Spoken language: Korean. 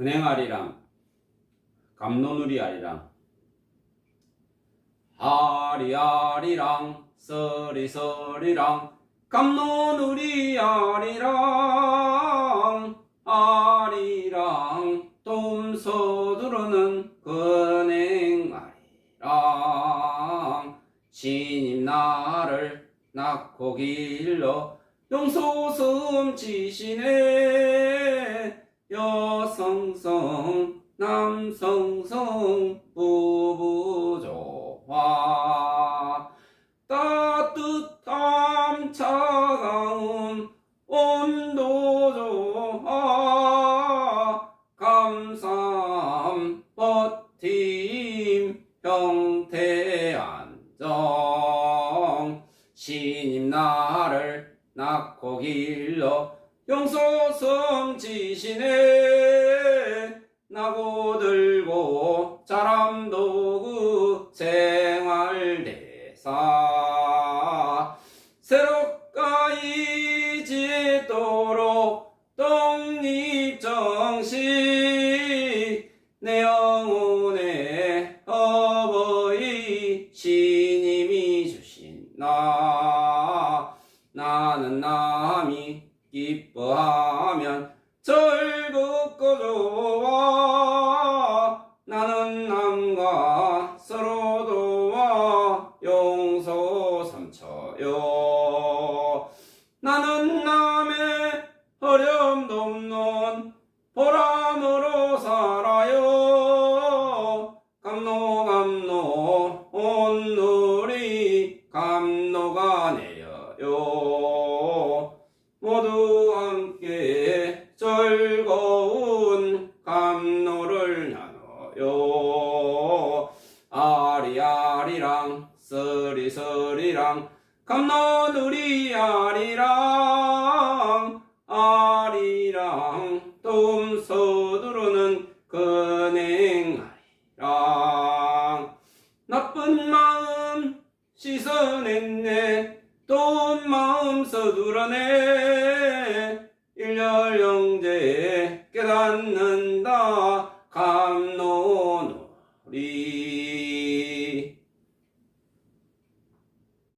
근행하리랑 감노누리하리랑 아리아리랑 서리서리랑 감노누리 아리랑 아리랑 돔서두르는 근행아리랑 신임 나를 낳고 길러 용소숨 지시네 여성성 남성성 부부조화. 따뜻함 차가움 온도조화. 감사함 버팀 형태 안정. 신임 나를 낳고 길러 용소섬 지시네 도구 생활대사. 새롭가 이 지도록 독립정식 내 영혼의 어버이 신임이 주신 나 나는 남이 기뻐하면 즐겁고 좋아 나는 남과 나는 남의 어려움도 없는 보람으로 살아요. 감노 감노 온누리 감노가 내려요. 모두 함께 즐거운 감노를 나눠요. 아리아리랑 서리서리랑 감나들이 아리랑 아리랑 돔 서두르는 근행아리랑 나쁜 마음 씻어냈네 돈 마음 서두르네 일렬 영제 깨닫는다. 감노놀이